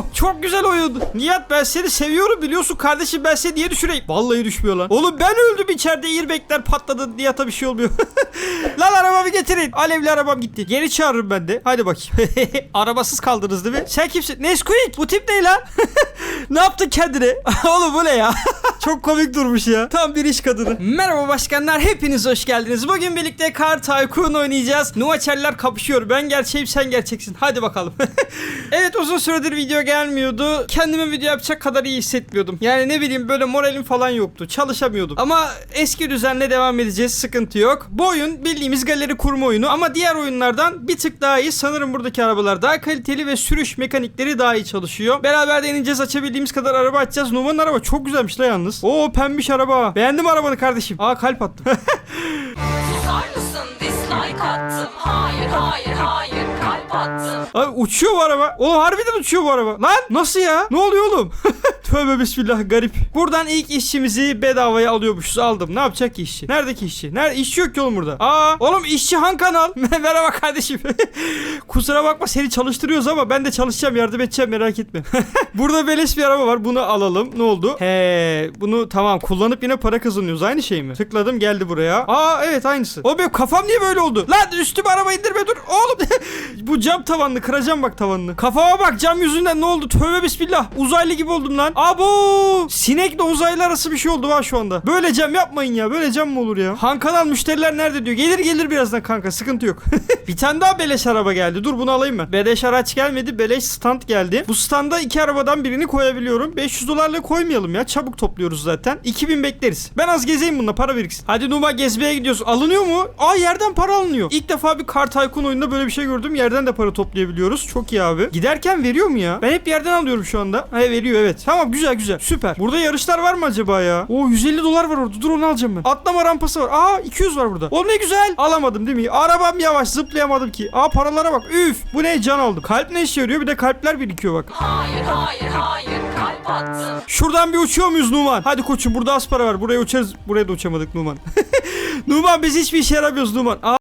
Oh çok güzel oyun. Nihat ben seni seviyorum biliyorsun kardeşim ben seni niye düşüreyim? Vallahi düşmüyor lan. Oğlum ben öldüm içeride airbagler patladı Nihat'a bir şey olmuyor. lan arabamı getirin. Alevli arabam gitti. Geri çağırırım ben de. Hadi bakayım. Arabasız kaldınız değil mi? Sen kimsin? Nesquik bu tip ne lan? ne yaptın kendine? Oğlum bu ne ya? Çok komik durmuş ya. Tam bir iş kadını. Merhaba başkanlar. Hepiniz hoş geldiniz. Bugün birlikte Car Tycoon oynayacağız. Nuaçerler kapışıyor. Ben gerçeğim sen gerçeksin. Hadi bakalım. evet uzun süredir video gelmiyordu. Kendime video yapacak kadar iyi hissetmiyordum. Yani ne bileyim böyle moralim falan yoktu. Çalışamıyordum. Ama eski düzenle devam edeceğiz. Sıkıntı yok. Bu oyun bildiğimiz galeri kurma oyunu ama diğer oyunlardan bir tık daha iyi. Sanırım buradaki arabalar daha kaliteli ve sürüş mekanikleri daha iyi çalışıyor. Beraber deneyeceğiz. Açabildiğimiz kadar araba açacağız. Numan'ın araba çok güzelmiş la yalnız. Oo pembiş araba. Beğendim arabanı kardeşim. Aa kalp attım. Susar mısın dislike attım Hayır hayır hayır kalp attım Abi uçuyor bu araba. Oğlum harbiden uçuyor bu araba. Lan nasıl ya? Ne oluyor oğlum? Tövbe bismillah garip. Buradan ilk işçimizi bedavaya alıyormuşuz. Aldım. Ne yapacak ki işçi? Neredeki işçi? Nerede? İşçi yok ki oğlum burada. Aa oğlum işçi Han kanal. Merhaba kardeşim. Kusura bakma seni çalıştırıyoruz ama ben de çalışacağım yardım edeceğim merak etme. burada beleş bir araba var. Bunu alalım. Ne oldu? He bunu tamam kullanıp yine para kazanıyoruz. Aynı şey mi? Tıkladım geldi buraya. Aa evet aynısı. O benim kafam niye böyle oldu? Lan üstüme araba indirme dur. Oğlum bu cam tavanlı kıracağım bak tavanını. Kafama bak cam yüzünden ne oldu? Tövbe bismillah. Uzaylı gibi oldum lan. Abo! Sinekle uzaylı arası bir şey oldu ha şu anda. Böyle cam yapmayın ya. Böyle cam mı olur ya? Han kanal müşteriler nerede diyor. Gelir gelir birazdan kanka. Sıkıntı yok. bir tane daha beleş araba geldi. Dur bunu alayım ben. Beleş araç gelmedi. Beleş stand geldi. Bu standa iki arabadan birini koyabiliyorum. 500 dolarla koymayalım ya. Çabuk topluyoruz zaten. 2000 bekleriz. Ben az gezeyim bununla para biriksin. Hadi Numa gezmeye gidiyoruz. Alınıyor mu? Aa yerden para alınıyor. İlk defa bir Car Tycoon oyununda böyle bir şey gördüm. Yerden de para toplayabiliyoruz. Çok iyi abi. Giderken veriyor mu ya? Ben hep yerden alıyorum şu anda. Ha veriyor evet. Tamam güzel güzel. Süper. Burada yarışlar var mı acaba ya? Oo 150 dolar var orada. Dur onu alacağım ben. Atlama rampası var. Aa 200 var burada. O ne güzel. Alamadım değil mi? Arabam yavaş zıplayamadım ki. Aa paralara bak. Üf. Bu ne can aldım. Kalp ne işe yarıyor? Bir de kalpler birikiyor bak. Hayır hayır hayır kalp attım Şuradan bir uçuyor muyuz Numan? Hadi koçum burada az para var. Buraya uçarız. Buraya da uçamadık Numan. Numan biz hiçbir işe yaramıyoruz Numan. Aa